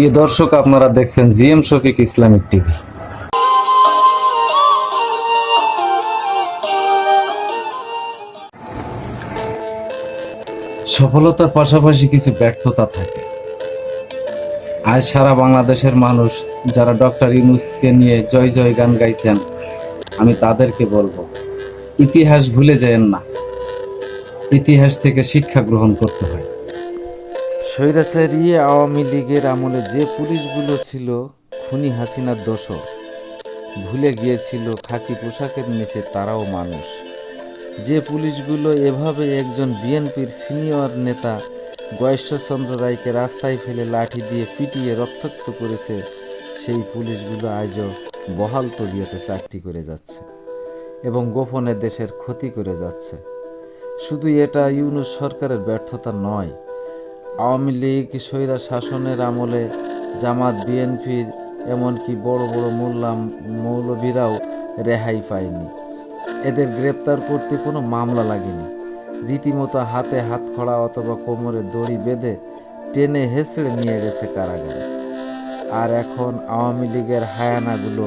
প্রিয় দর্শক, আপনারা দেখছেন জিএম শফিক ইসলামিক টিভি। সফলতার পাশাপাশি কিছু ব্যর্থতা থাকে। আজ সারা বাংলাদেশের মানুষ যারা ডক্টর ইউনুসকে নিয়ে জয় জয় গান গাইছেন, আমি তাদেরকে বলব, ইতিহাস ভুলে যেন না। ইতিহাস থেকে শিক্ষা গ্রহণ করতে হয়। স্বৈরাচারী আওয়ামী লীগের আমলে যে পুলিশগুলো ছিল, খুনি হাসিনার দোষর। ভুলে গিয়েছিল খাকি পোশাকের নিচে তারাও মানুষ। যে পুলিশগুলো এভাবে একজন বিএনপির সিনিয়র নেতা গয়েশ্বরচন্দ্র রায়কে রাস্তায় ফেলে লাঠি দিয়ে পিটিয়ে রক্তাক্ত করেছে, সেই পুলিশগুলো আজও বহাল তবিয়তে চাকরি করে যাচ্ছে এবং গোপনে দেশের ক্ষতি করে যাচ্ছে। শুধু এটা ইউনুস সরকারের ব্যর্থতা নয় আওয়ামী লীগ স্বৈরা শাসনের আমলে জামাত, বিএনপির এমনকি বড় বড় মোল্লা, মৌলভীরাও রেহাই পায়নি। এদের গ্রেপ্তার করতে কোনো মামলা লাগেনি। রীতিমতো হাতে হাত খড়া অথবা কোমরে দড়ি বেঁধে টেনে হেসড়ে নিয়ে গেছে কারাগারে। আর এখন আওয়ামী লীগের হায়ানাগুলো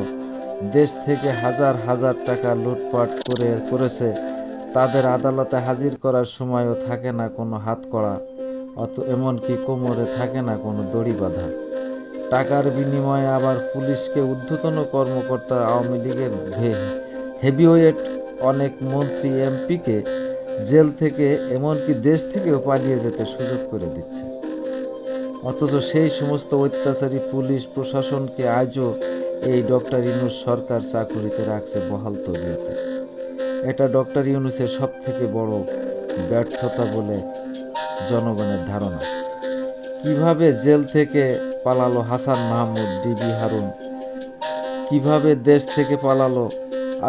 দেশ থেকে হাজার হাজার টাকা লুটপাট করে করেছে। তাদের আদালতে হাজির করার সময়ও থাকে না কোনো হাত করা অত এমনকি কোমরে থাকে না কোনো দড়ি বাঁধা? টাকার বিনিময়ে আবার পুলিশকে ঊর্ধ্বতন কর্মকর্তা আওয়ামী লীগের হেভিওয়েট অনেক মন্ত্রী এমপিকে জেল থেকে, এমনকি দেশ থেকেও পালিয়ে যেতে সুযোগ করে দিচ্ছে। অথচ সেই সমস্ত অত্যাচারী পুলিশ প্রশাসনকে আজও এই ডক্টর ইউনুস সরকার চাকুরিতে রাখছে বহাল তবিয়তে। এটা ডক্টর ইউনুসের সব থেকে বড় ব্যর্থতা বলে জনগণের ধারণা। কীভাবে জেল থেকে পালালো হাসান মাহমুদ, ডিবি হারুন? কীভাবে দেশ থেকে পালালো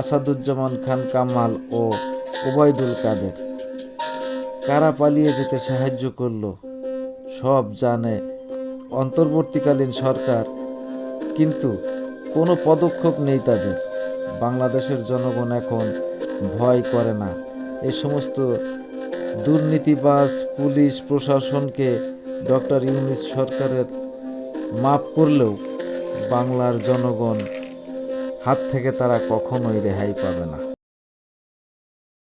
আসাদুজ্জামান খান কামাল ও ওবায়দুল কাদের? কারা পালিয়ে যেতে সাহায্য করল? সব জানে অন্তর্বর্তীকালীন সরকার, কিন্তু কোনো পদক্ষেপ নেই তাদের। বাংলাদেশের জনগণ এখন ভয় করে না। এ সমস্ত দুর্নীতিবাজ পুলিশ প্রশাসনকে ডক্টর ইউনিস সরকারের মাফ করলেও বাংলার জনগণ হাত থেকে তারা কখনোই রেহাই পাবে না।